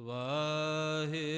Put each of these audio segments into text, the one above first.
ਵਾਹੇ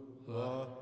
Uh.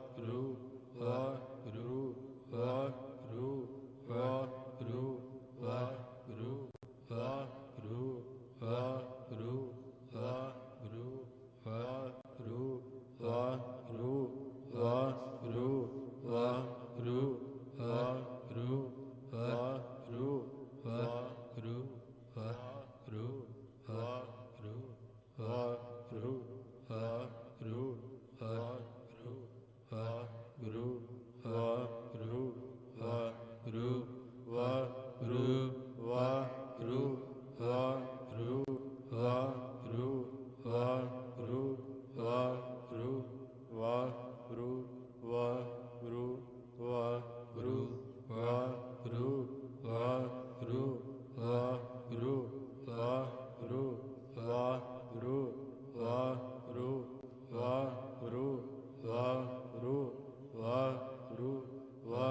ਰੂ ਵਾ ਰੂ ਵਾ ਰੂ ਵਾ ਰੂ ਵਾ ਰੂ ਵਾ ਰੂ ਵਾ ਰੂ ਵਾ ਰੂ ਵਾ ਰੂ ਵਾ ਰੂ ਵਾ ਰੂ ਵਾ ਰੂ ਵਾ ਰੂ ਵਾ ਰੂ ਵਾ ਰੂ ਵਾ ਰੂ ਵਾ ਰੂ ਵਾ ਰੂ ਵਾ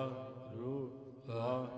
ਰੂ ਵਾ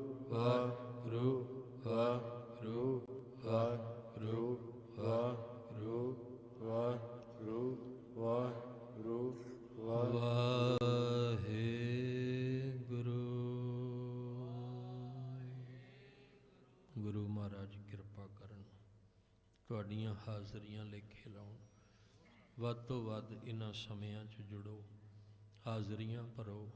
ਵਾਹਿਗੁਰੂ ਵਾਹਿਗੁਰੂ ਵਾਹਿਗੁਰੂ ਵਾਹਿਗੁਰੂ ਵਾਹਿਗੁਰੂ ਵਾਹਿਗੁਰੂ ਗੁਰੂ ਮਹਾਰਾਜ, ਕਿਰਪਾ ਕਰਨ। ਤੁਹਾਡੀਆਂ ਹਾਜ਼ਰੀਆਂ ਲੇਖੇ ਲਾਉਣ। ਵੱਧ ਤੋਂ ਵੱਧ ਇਹਨਾਂ ਸਮਿਆਂ 'ਚ ਜੁੜੋ। ਹਾਜ਼ਰੀਆਂ ਭਰੋ।